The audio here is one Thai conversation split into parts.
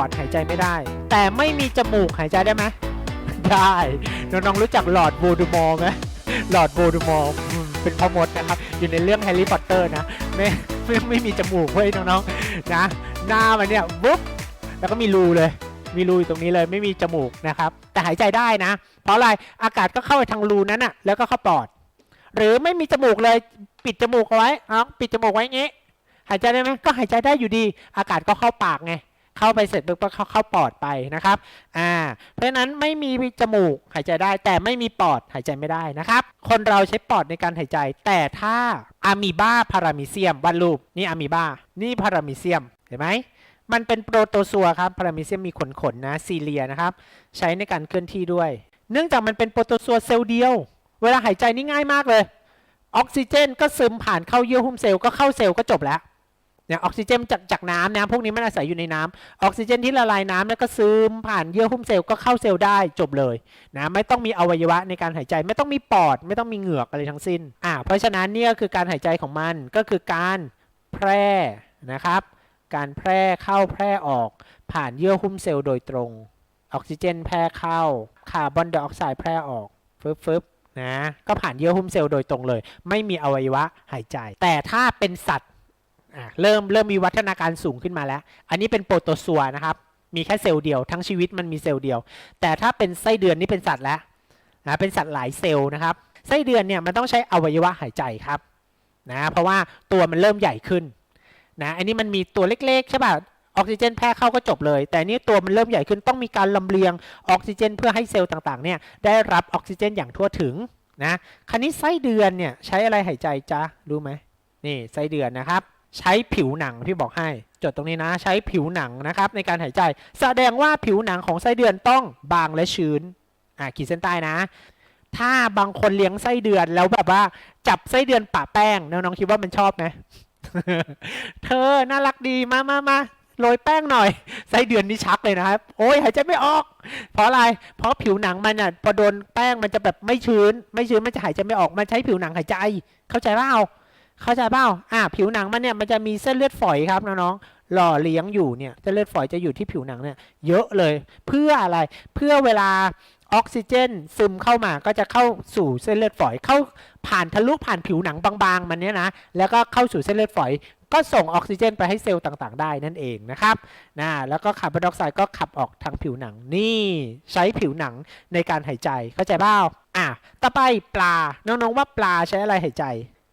อดหายใจไม่ได้ แต่ไม่มีจมูกหายใจได้ไหมได้ น้องๆรู้จักหลอดโวดอมอร์ไหมหลอดโวดอมอร์อืมเป็นพ่อมดนะครับ อยู่ในเรื่องแฮร์รี่พอตเตอร์นะไม่ไม่ไม่มีจมูกเว้ยน้องๆนะ หน้ามันเนี่ยบุ๊บแล้วก็มีรูเลย มีรูอยู่ตรงนี้เลยไม่มีจมูกนะครับ แต่หายใจได้นะ เพราะอะไรอากาศก็เข้าไปทางรูนั้นอะแล้วก็เข้าปอด หรือไม่มีจมูกเลยปิดจมูกเอาไว้เอาปิดจมูกไว้อย่างงี้หายใจได้ไหมก็หายใจได้อยู่ดี อากาศก็เข้าปากไง เข้าไปเสร็จปุ๊บก็เข้าเข้าปอดไปนะครับอ่าเพราะฉะนั้นไม่มีจมูกหายใจได้ แต่ไม่มีปอดหายใจไม่ได้นะครับ คนเราใช้ปอดในการหายใจ แต่ถ้าอะมีบาพารามิเซียมวาดรูปนี่อะมีบานี่พารามิเซียมเห็นไหมมันเป็นโปรโตซัวครับพารามิเซียมมีขนขนๆนะซีเลียนะครับ ใช้ในการเคลื่อนที่ด้วย เนื่องจากมันเป็นโปรโตซัวเซลล์เดียว เวลาหายใจนี่ง่ายมากเลย ออกซิเจนก็ซึมผ่านเข้าเยื่อหุ้มเซลล์ก็เข้าเซลล์ก็จบแล้ว เนี่ยออกซิเจนจากจากน้ำนะพวกนี้มันอาศัยอยู่ในน้ำออกซิเจนที่ละลายน้ำแล้วก็ซึมผ่านเยื่อหุ้มเซลล์ก็เข้าเซลล์ได้จบเลยนะไม่ต้องมีอวัยวะในการหายใจ ไม่ต้องมีปอด ไม่ต้องมีเหงือกอะไรทั้งสิ้นอ่าเพราะฉะนั้นเนี่ยคือการหายใจของมันก็คือการแพร่นะครับ การแพร่เข้าแพร่ออกผ่านเยื่อหุ้มเซลล์โดยตรง ออกซิเจนแพร่เข้าคาร์บอนไดออกไซด์แพร่ออกฟึบฟึบนะก็ผ่านเยื่อหุ้มเซลล์โดยตรงเลย ไม่มีอวัยวะหายใจ แต่ถ้าเป็นสัตว์ เริ่มเริ่มมีวัฒนาการสูงขึ้นมาแล้ว อันนี้เป็นโปรโตซัวนะครับ มีแค่เซลล์เดียว ทั้งชีวิตมันมีเซลล์เดียว แต่ถ้าเป็นไส้เดือนนี่เป็นสัตว์แล้วนะเป็นสัตว์หลายเซลล์นะครับ ไส้เดือนเนี่ยมันต้องใช้อวัยวะหายใจครับนะเพราะว่าตัวมันเริ่มใหญ่ขึ้นนะอันนี้มันมีตัวเล็กๆใช่ป่ะออกซิเจนแพร่เข้าก็จบเลย แต่นี่ตัวมันเริ่มใหญ่ขึ้นต้องมีการลำเลียงออกซิเจน เพื่อให้เซลล์ต่างๆเนี่ยได้รับออกซิเจนอย่างทั่วถึงนะคันนี้ไส้เดือนเนี่ยใช้อะไรหายใจจ๊ะรู้ไหมนี่ไส้เดือนนะครับ ใช้ผิวหนังพี่บอกให้จดตรงนี้นะใช้ผิวหนังนะครับในการหายใจ แสดงว่าผิวหนังของไส้เดือนต้องบางและชื้นอะขีดเส้นใต้นะ ถ้าบางคนเลี้ยงไส้เดือนแล้วแบบว่า จับไส้เดือนปะแป้งน้องๆคิดว่ามันชอบไหมเธอน่ารักดีมามามาโรยแป้งหน่อยไส้เดือนนี่ชักเลยนะครับโอ้ยหายใจไม่ออก เพราะอะไร เพราะผิวหนังมันอะพอโดนแป้งมันจะแบบไม่ชื้น ไม่ชื้นมันจะหายใจไม่ออกมันใช้ผิวหนังหายใจ เข้าใจเปล่า เข้าใจเปล่าอ่าผิวหนังมันเนี่ยมันจะมีเส้นเลือดฝอยครับน้องๆหล่อเลี้ยงอยู่เนี่ยเส้นเลือดฝอยจะอยู่ที่ผิวหนังเนี่ยเยอะเลย เพื่ออะไรเพื่อเวลาออกซิเจนซึมเข้ามาก็จะเข้าสู่เส้นเลือดฝอยเข้าผ่านทะลุผ่านผิวหนังบางๆ มันเนี่ยนะแล้วก็เข้าสู่เส้นเลือดฝอย ก็ส่งออกซิเจนไปให้เซลล์ต่างๆ ได้นั่นเองนะครับนะแล้วก็คาร์บอนไดออกไซด์ก็ขับออกทางผิวหนังนี่ใช้ผิวหนังในการหายใจเข้าใจเปล่าอะต่อไปปลาน้องๆว่าปลาใช้อะไรหายใจ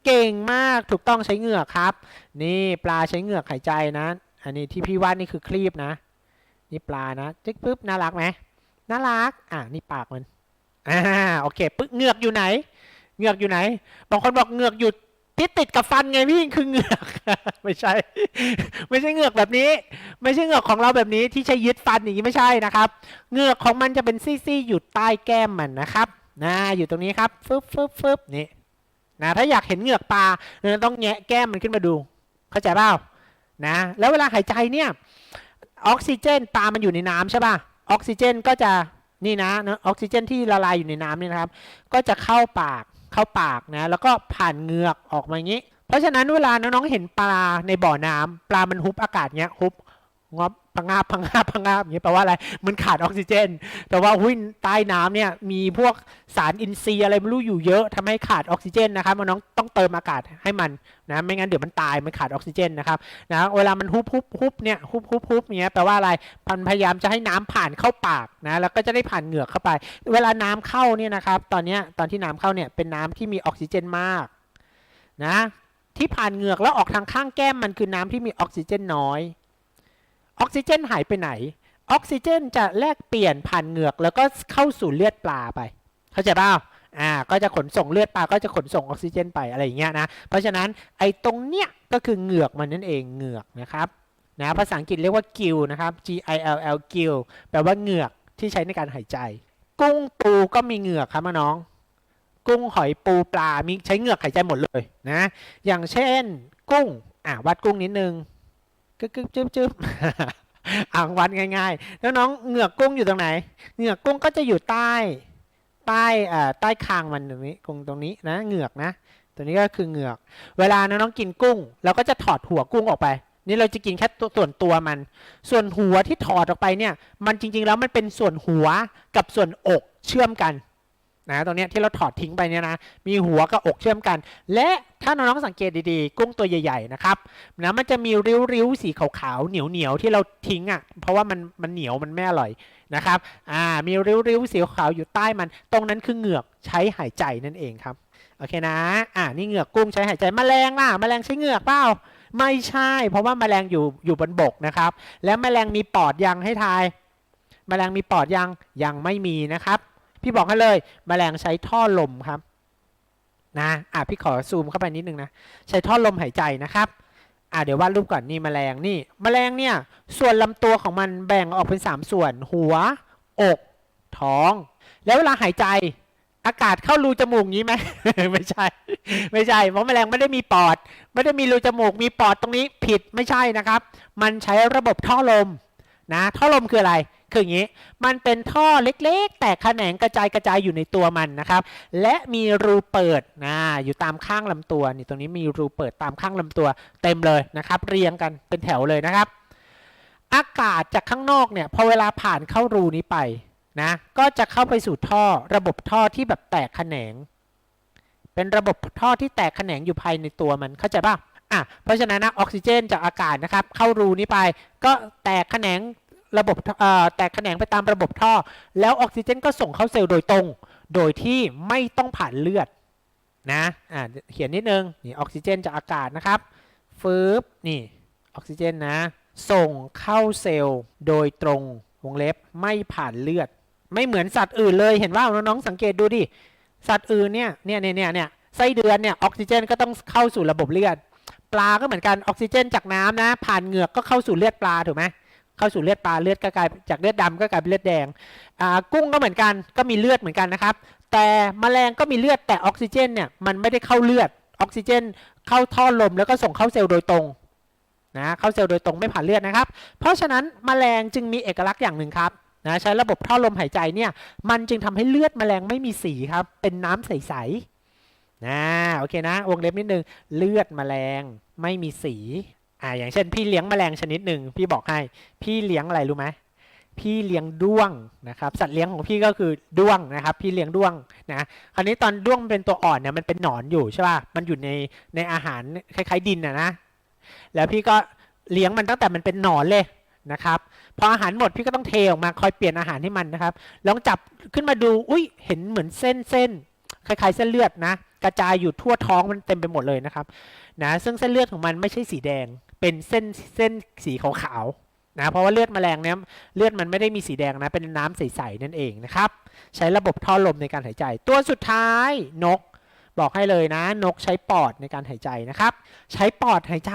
เก่งมากถูกต้องใช้เหงือกครับ นี่ปลาใช้เหงือกหายใจนะ อันนี้ที่พี่วาดนี่คือคลีบนะ นี่ปลานะจึ๊กปึ๊บน่ารักไหมน่ารักอะนี่ปากมันอ่าโอเคปึ๊บเหงือกอยู่ไหนเหงือกอยู่ไหน บางคนบอกเหงือกอยู่ที่ติดกับฟันไงพี่คือเหงือก ไม่ใช่ ไม่ใช่เหงือกแบบนี้ ไม่ใช่เหงือกของเราแบบนี้ที่ใช้ยึดฟันอย่างนี้ไม่ใช่นะครับเหงือกของมันจะเป็นซี่ๆอยู่ใต้แก้มมันนะครับนะอยู่ตรงนี้ครับฟึบฟึบฟึบนี่ นะถ้าอยากเห็นเหงือกปลาเราต้องแงะแก้มมันขึ้นมาดู เข้าใจเปล่านะแล้วเวลาหายใจเนี่ยออกซิเจนปลามันอยู่ในน้ำใช่ป่ะออกซิเจนก็จะนี่นะนอะออกซิเจนที่ละลายอยู่ในน้ำนี่นะครับ ก็จะเข้าปากเข้าปากนะแล้วก็ผ่านเหงือกออกมาอย่างนี้ เพราะฉะนั้นเวลาน้องๆเห็นปลาในบ่อน้ำปลามันฮุบอากาศเงี้ยฮุบงอบ พังงาบพังงาบพังงาบอย่างเงี้ยแปลว่าอะไรมันขาดออกซิเจนแปลว่าหุ้ยใต้น้ำเนี่ยมีพวกสารอินทรีย์อะไรไม่รู้อยู่เยอะทำให้ขาดออกซิเจนนะครับน้องต้องเติมอากาศให้มันนะไม่งั้นเดี๋ยวมันตายมันขาดออกซิเจนนะครับนะเวลามันฮุบฮุบฮุบเนี่ยฮุบฮุบฮุบอย่างเงี้ยแปลว่าอะไรมันพยายามจะให้น้ำผ่านเข้าปากนะแล้วก็จะได้ผ่านเหงือกเข้าไป เวลาน้ำเข้าเนี่ยนะครับตอนเนี้ยตอนที่น้ำเข้าเนี่ยเป็นน้ำที่มีออกซิเจนมากนะที่ผ่านเหงือกแล้วออกทางข้างแก้มมันคือน้ำที่มีออกซิเจนน้อย ออกซิเจนหายไปไหน ออกซิเจนจะแลกเปลี่ยนผ่านเหงือกแล้วก็เข้าสู่เลือดปลาไป เข้าใจเปล่าอ่าก็จะขนส่งเลือดปลาก็จะขนส่งออกซิเจนไปอะไรอย่างเงี้ยนะเพราะฉะนั้นไอ้ตรงเนี้ยก็คือเหงือกมันนั่นเองเหงือกนะครับนะภาษาอังกฤษเรียกว่ากิลนะครับ G I L L กิลแปลว่าเหงือกที่ใช้ในการหายใจ กุ้งปูก็มีเหงือกครับน้อง กุ้งหอยปูปลามีใช้เหงือกหายใจหมดเลยนะ อย่างเช่น กุ้งอะวัดกุ้งนิดนึง กึ๊กกึ๊บจึ๊บจึ๊บอ่างวัดง่าย ๆ แล้วน้องเหงือกกุ้งอยู่ตรงไหน เหงือกกุ้งก็จะอยู่ใต้ใต้อ่อใต้คางมันตรงนี้กุ้งตรงนี้นะเหงือกนะ ตัวนี้ก็คือเหงือก เวลาน้องๆกินกุ้ง เราก็จะถอดหัวกุ้งออกไป นี่เราจะกินแค่ส่วนตัวมัน ส่วนหัวที่ถอดออกไปเนี่ย มันจริงๆแล้วมันเป็นส่วนหัวกับส่วนอกเชื่อมกัน นะตรงนี้ที่เราถอดทิ้งไปเนี่ยนะมีหัวกับอกเชื่อมกัน และถ้าน้องๆสังเกตดีๆ กุ้งตัวใหญ่ๆนะครับนะมันจะมีริ้วๆสีขาวๆเหนียวๆที่เราทิ้งอะเพราะว่ามันมันเหนียวมันไม่อร่อยนะครับอ่ามีริ้วๆสีขาวอยู่ใต้มัน ตรงนั้นคือเหงือกใช้หายใจนั่นเองครับโอเคนะอ่านี่เหงือกกุ้งใช้หายใจแมลงล่ะแมลงใช้เหงือกเปล่าไม่ใช่ เพราะว่าแมลงอยู่อยู่บนบกนะครับ แล้วแมลงมีปอดยังให้ทาย แมลงมีปอดยังยังไม่มีนะครับ พี่บอกให้เลยแมลงใช้ท่อลมครับนะอะพี่ขอซูมเข้าไปนิดนึงนะใช้ท่อลมหายใจนะครับอะเดี๋ยววาดรูปก่อนนี่แมลงนี่แมลงเนี่ยส่วนลำตัวของมันแบ่งออกเป็นสามส่วน หัว อก ท้อง แล้วเวลาหายใจอากาศเข้ารูจมูกงี้ไหมไม่ใช่ ไม่ใช่เพราะแมลงไม่ได้มีปอด ไม่ได้มีรูจมูกมีปอดตรงนี้ผิดไม่ใช่นะครับ มันใช้ระบบท่อลมนะท่อลมคืออะไร คืออย่างนี้ มันเป็นท่อเล็กๆ แต่แขนงกระจายกระจายอยู่ในตัวมันนะครับ และมีรูเปิดนะอยู่ตามข้างลำตัวนี่ตรงนี้มีรูเปิดตามข้างลำตัวเต็มเลยนะครับ เรียงกันเป็นแถวเลยนะครับ อากาศจากข้างนอกเนี่ยพอเวลาผ่านเข้ารูนี้ไปนะก็จะเข้าไปสู่ท่อระบบท่อที่แบบแตกแขนง เป็นระบบท่อที่แตกแขนงอยู่ภายในตัวมันเข้าใจป่ะอะเพราะฉะนั้นนะออกซิเจนจากอากาศนะครับ เข้ารูนี้ไป ก็แตกแขนง ระบบเอ่อแตกแขนงไปตามระบบท่อ แล้วออกซิเจนก็ส่งเข้าเซลล์โดยตรง โดยที่ไม่ต้องผ่านเลือดนะอ่าเขียนนิดนึงนี่ออกซิเจนจากอากาศนะครับฟืบนี่ออกซิเจนนะ ส่งเข้าเซลล์โดยตรงวงเล็บไม่ผ่านเลือด ไม่เหมือนสัตว์อื่นเลยเห็นว่าน้องๆสังเกตดูดิสัตว์อื่นเนี่ยเนี่ยเนี่ยเนี่ยไส้เดือนเนี่ยออกซิเจนก็ต้องเข้าสู่ระบบเลือด ปลาก็เหมือนกันออกซิเจนจากน้ำนะ ผ่านเหงือกก็เข้าสู่เลือดปลาถูกไหม เข้าสู่เลือดปลาเลือดก็กลายจากเลือดดำก็กลายเป็นเลือดแดงอ่ากุ้งก็เหมือนกันก็มีเลือดเหมือนกันนะครับ แต่แมลงก็มีเลือดแต่ออกซิเจนเนี่ยมันไม่ได้เข้าเลือดออกซิเจน เข้าท่อลมแล้วก็ส่งเข้าเซลล์โดยตรงนะเข้าเซลล์โดยตรงไม่ผ่านเลือดนะครับ เพราะฉะนั้นแมลงจึงมีเอกลักษณ์อย่างหนึ่งครับนะใช้ระบบท่อลมหายใจเนี่ยมันจึงทำให้เลือดแมลงไม่มีสีครับ เป็นน้ำใสๆนะโอเคนะวงเล็บนิดนึงเลือดแมลงไม่มีสี อ่าอย่างเช่น พี่เลี้ยงแมลงชนิดหนึ่งพี่บอกให้พี่เลี้ยงอะไรรู้ไหมพี่เลี้ยงด้วงนะครับ สัตว์เลี้ยงของพี่ก็คือด้วงนะครับ พี่เลี้ยงด้วงนะคราวนี้ตอนด้วงเป็นตัวอ่อนเนี่ยมันเป็นหนอนอยู่ใช่ป่ะมันอยู่ในในอาหารคล้ายๆดินนะนะแล้วพี่ก็เลี้ยงมันตั้งแต่มันเป็นหนอนเลยนะครับพออาหารหมดพี่ก็ต้องเทออกมาคอยเปลี่ยนอาหารให้มันนะครับลองจับขึ้นมาดูอุ้ยเห็นเหมือนเส้นเส้นคล้ายๆเส้นเลือดนะ กระจายอยู่ทั่วท้องมันเต็มไปหมดเลยนะครับนะซึ่งเส้นเลือดของมันไม่ใช่สีแดง เป็นเส้นเส้นสีขาวๆนะเพราะว่าเลือดแมลงเนี่ยเลือดมันไม่ได้มีสีแดงนะเป็นน้ำใสๆนั่นเองนะครับใช้ระบบท่อลมในการหายใจ ตัวสุดท้ายนก บอกให้เลยนะ นกใช้ปอดในการหายใจนะครับ ใช้ปอดหายใจ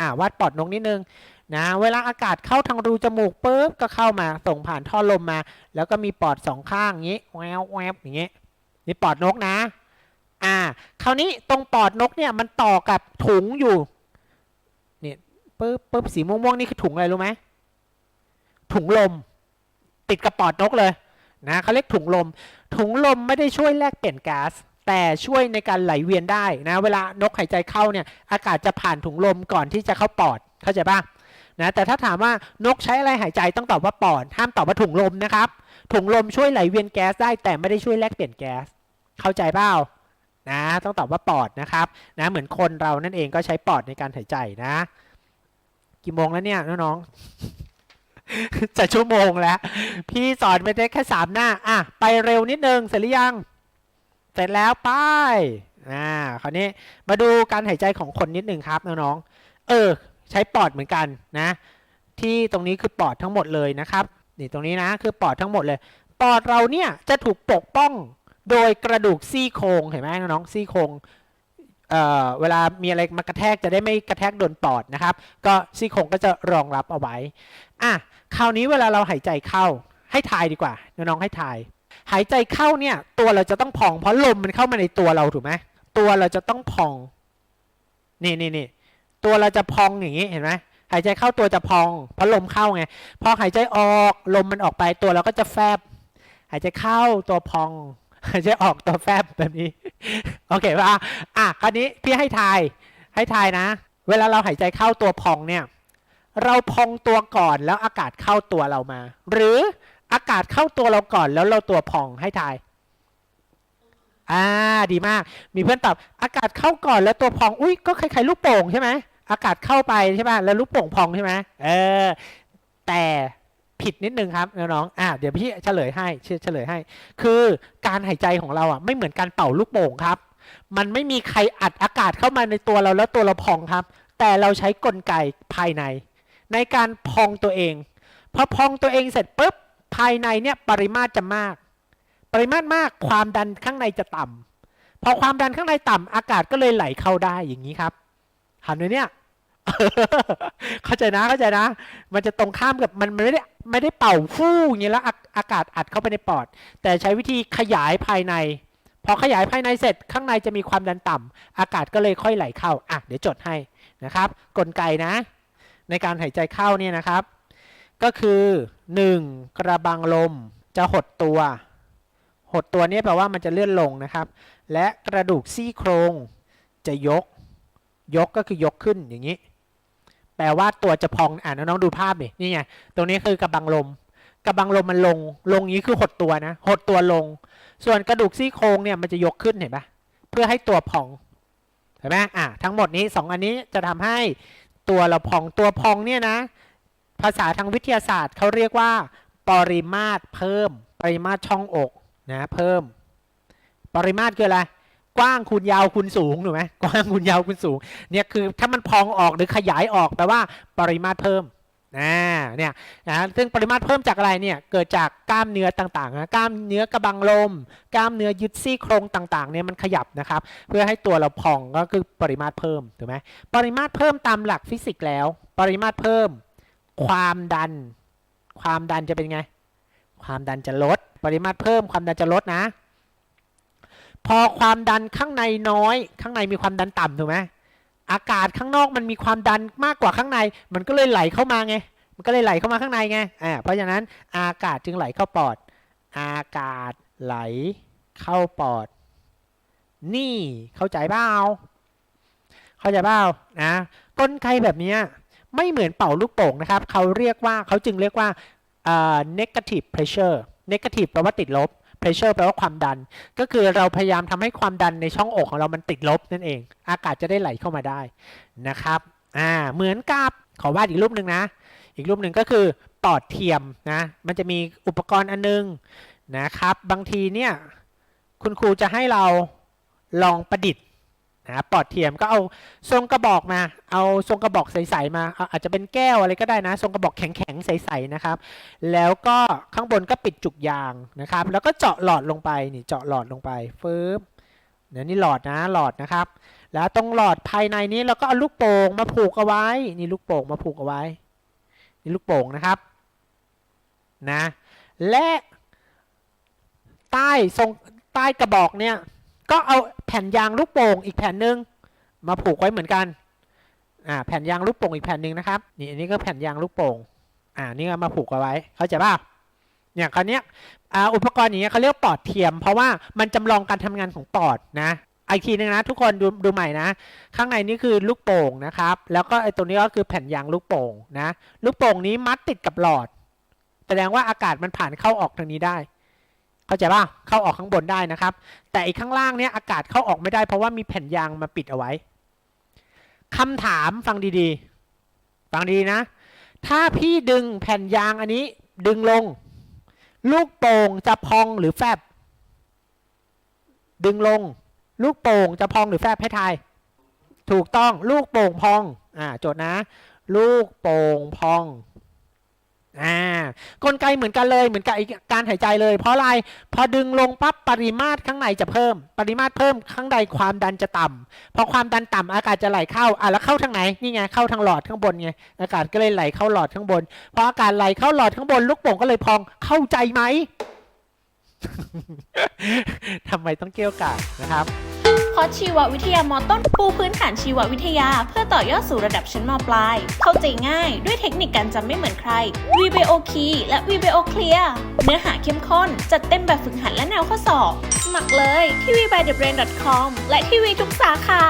อ่าวาดปอดนกนิดนึงนะเวลาอากาศเข้าทางรูจมูกปุ๊บก็เข้ามาส่งผ่านท่อลมมา แล้วก็มีปอดสองข้างอย่างนี้แววแวบอย่างนี้นี่ปอดนกนะ อ่า คราวนี้ตรงปอดนกเนี่ยมันต่อกับถุงอยู่ เนี่ยปุ๊บปุ๊บสีม่วงๆนี่คือถุงอะไรรู้ไหมถุงลม ติดกับปอดนกเลยนะเขาเรียกถุงลม ถุงลมไม่ได้ช่วยแลกเปลี่ยนก๊าซแต่ช่วยในการไหลเวียนได้นะ เวลานกหายใจเข้าเนี่ย อากาศจะผ่านถุงลมก่อนที่จะเข้าปอดเข้าใจปะนะแต่ถ้าถามว่านกใช้อะไรหายใจต้องตอบว่าปอด ห้ามตอบว่าถุงลมนะครับถุงลมช่วยไหลเวียนแก๊สได้ แต่ไม่ได้ช่วยแลกเปลี่ยนแก๊สเข้าใจเปล่า นะต้องตอบว่าปอดนะครับนะเหมือนคนเรานั่นเองก็ใช้ปอดในการหายใจนะ กี่โมงแล้วเนี่ยน้องๆ จะชั่วโมงแล้ว พี่สอนไปได้แค่สามหน้าอะไปเร็วนิดนึงเสร็จหรือยัง เสร็จแล้วไปอ่าคราวนี้มาดูการหายใจของคนนิดนึงครับน้องๆเออ ใช้ปอดเหมือนกันนะ ที่ตรงนี้คือปอดทั้งหมดเลยนะครับนี่ตรงนี้นะคือปอดทั้งหมดเลย ปอดเราเนี่ยจะถูกปกป้อง โดยกระดูกซี่โครงเห็นไหมน้องๆซี่โครงเเวลามีอะไรมากระแทกจะได้ไม่กระแทกโดนปอดนะครับ ก็ซี่โครงก็จะรองรับเอาไว้อะคราวนี้เวลาเราหายใจเข้าให้ทายดีกว่าน้องๆให้ทาย หายใจเข้าเนี่ยตัวเราจะต้องพอง เพราะลมมันเข้ามาในตัวเราถูกไหมตัวเราจะต้องพองนี่นี่นี่ตัวเราจะพองอย่างนี้เห็นไหมหายใจเข้าตัวจะพองเพราะลมเข้าไงพอหายใจออกลมมันออกไปตัวเราก็จะแฟบ หายใจเข้าตัวพอง ใจออกตัวแฟบแบบนี้ โอเคป่ะอะคราวนี้พี่ให้ทาย ให้ทายนะ เวลาเราหายใจเข้าตัวพองเนี่ย เราพองตัวก่อนแล้วอากาศเข้าตัวเรามา หรืออากาศเข้าตัวเราก่อนแล้วเราตัวพองให้ทายอ่าดีมาก มีเพื่อนตอบอากาศเข้าก่อนแล้วตัวพอง อุ้ยก็คล้ายๆลูกโป่งใช่ไหมอากาศเข้าไปใช่ป่ะแล้วลูกโป่งพองใช่ไหมเออ แต่ ผิดนิดนึงครับน้องๆอ่าเดี๋ยวพี่เฉลยให้เฉลยให้ คือการหายใจของเราอะไม่เหมือนการเป่าลูกโป่งครับ มันไม่มีใครอัดอากาศเข้ามาในตัวเราแล้วตัวเราพองครับ แต่เราใช้กลไกภายใน ในการพองตัวเองพอพองตัวเองเสร็จปุ๊บภายในเนี่ยปริมาตรจะมาก ปริมาตรมากความดันข้างในจะต่ำพอความดันข้างในต่ำอากาศก็เลยไหลเข้าได้อย่างนี้ครับหันไปเนี่ย เข้าใจนะเข้าใจนะ มันจะตรงข้ามกับมันไม่ได้ไม่ได้เป่าฟู่อย่างนี้แล้วอากาศอัดเข้าไปในปอด แต่ใช้วิธีขยายภายใน พอขยายภายในเสร็จข้างในจะมีความดันต่ำอากาศก็เลยค่อยไหลเข้าอะเดี๋ยวจดให้นะครับ กลไกนะ ในการหายใจเข้าเนี่ยนะครับ ก็คือ 1. กระบังลมจะหดตัว หดตัวเนี่ยแปลว่ามันจะเลื่อนลงนะครับ และกระดูกซี่โครงจะยก ยกก็คือยกขึ้นอย่างนี้ แปลว่าตัวจะพองอ่าน้องๆดูภาพนี่นี่ไงตรงนี้คือกระบังลมกระบังลมมันลงลงนี้คือหดตัวนะ หดตัวลง ส่วนกระดูกซี่โครงเนี่ยมันจะยกขึ้นเห็นปะเพื่อให้ตัวพองเห็นไหมอะทั้งหมดนี้สองอันนี้จะทำให้ตัวเราพองตัวพองเนี่ยนะ ภาษาทางวิทยาศาสตร์เขาเรียกว่า ปริมาตรเพิ่ม ปริมาตรช่องอกนะเพิ่ม ปริมาตรคืออะไร กว้างคูณยาวคูณสูงถูกไหมกว้างคูณยาวคูณสูงเนี่ยคือถ้ามันพองออกหรือขยายออกแปลว่าปริมาตรเพิ่มนะเนี่ยนะซึ่งปริมาตรเพิ่มจากอะไรเนี่ยเกิดจากกล้ามเนื้อต่างๆนะกล้ามเนื้อกระบังลม กล้ามเนื้อยึดซี่โครงต่างๆเนี่ยมันขยับนะครับ เพื่อให้ตัวเราพองก็คือปริมาตรเพิ่มถูกไหมปริมาตรเพิ่มตามหลักฟิสิกส์แล้ว ปริมาตรเพิ่ม ความดัน ความดันจะเป็นไง ความดันจะลด ปริมาตรเพิ่มความดันจะลดนะ พอความดันข้างในน้อย ข้างในมีความดันต่ำถูกไหมอากาศข้างนอกมันมีความดันมากกว่าข้างใน มันก็เลยไหลเข้ามาไง มันก็เลยไหลเข้ามาข้างในไงอ่าเพราะฉะนั้นอากาศจึงไหลเข้าปอด อากาศไหลเข้าปอด นี่เข้าใจเปล่าเข้าใจเปล่านะกลไกแบบนี้ไม่เหมือนเป่าลูกโป่งนะครับ เขาเรียกว่าเขาจึงเรียกว่าอ่า negative pressure negative แปลว่าติดลบ pressure แปลว่าความดัน ก็คือเราพยายามทำให้ความดันในช่องอกของเรามันติดลบนั่นเอง อากาศจะได้ไหลเข้ามาได้นะครับอ่าเหมือนกับขอวาดอีกรูปหนึ่งนะ อีกรูปหนึ่งก็คือปอดเทียมนะมันจะมีอุปกรณ์อันนึงนะครับ บางทีเนี่ยคุณครูจะให้เราลองประดิษฐ์ นะปอดเทียมก็เอาทรงกระบอกมา เอาทรงกระบอกใสๆมาอาอาจจะเป็นแก้วอะไรก็ได้นะ ทรงกระบอกแข็งๆใสๆนะครับ แล้วก็ข้างบนก็ปิดจุกยางนะครับ แล้วก็เจาะหลอดลงไปนี่เจาะหลอดลงไปฟืบเนี่ยนี่หลอดนะหลอดนะครับ แล้วตรงหลอดภายในนี้เราก็เอาลูกโป่งมาผูกเอาไว้ นี่ลูกโป่งมาผูกเอาไว้ นี่ลูกโป่งนะครับนะ และใต้ทรงใต้กระบอกเนี่ย ก็เอาแผ่นยางลูกโป่งอีกแผ่นหนึ่งมาผูกไว้เหมือนกันอ่าแผ่นยางลูกโป่งอีกแผ่นหนึ่งนะครับนี่อันนี้ก็แผ่นยางลูกโป่งอ่านี่ก็มาผูกเอาไว้เข้าใจป่ะเนี่ยคราวเนี้ยอ,อุปกรณ์อย่างเงี้ยเขาเรียกปอดเทียม เพราะว่ามันจำลองการทำงานของปอดนะอีกทีนึงนะทุกคนดูดูใหม่นะ ข้างในนี่คือลูกโป่งนะครับ แล้วก็ไอ้ตัวนี้ก็คือแผ่นยางลูกโป่งนะ ลูกโป่งนี้มัดติดกับหลอด แสดงว่าอากาศมันผ่านเข้าออกทางนี้ได้ เข้าใจป่ะเข้าออกข้างบนได้นะครับ แต่อีกข้างล่างเนี่ยอากาศเข้าออกไม่ได้เพราะว่ามีแผ่นยางมาปิดเอาไว้คำถามฟังดีๆ ฟังดีนะ ถ้าพี่ดึงแผ่นยางอันนี้ดึงลง ลูกโป่งจะพองหรือแฟบ ดึงลง ลูกโป่งจะพองหรือแฟบให้ทายถูกต้องลูกโป่งพองอ่าโจทย์นะ ลูกโป่งพอง อ่ากลไกเหมือนกันเลยเหมือนกับการหายใจเลย เพราะอะไรพอดึงลงปั๊บปริมาตรข้างในจะเพิ่ม ปริมาตรเพิ่มข้างในความดันจะต่ำพอความดันต่ำอากาศจะไหลเข้าอะแล้วเข้าทางไหนนี่ไงเข้าทางหลอดข้างบนไงอากาศก็เลยไหลเข้าหลอดข้างบนพออากาศไหลเข้าหลอดข้างบนลูกโป่งก็เลยพองเข้าใจไหมทำไมต้องเกี่ยวกาดนะครับ คอร์สชีววิทยามอต้น ปูพื้นฐานชีววิทยา เพื่อต่อยอดสู่ระดับชั้นมปลาย เข้าใจง่ายด้วยเทคนิคการจำไม่เหมือนใคร VBO Key และ VBO Clear เนื้อหาเข้มข้น จัดเต็มแบบฝึกหัดและแนวข้อสอบ สมัครเลยที่ vbythebrain.com และที่วีทุกสาขา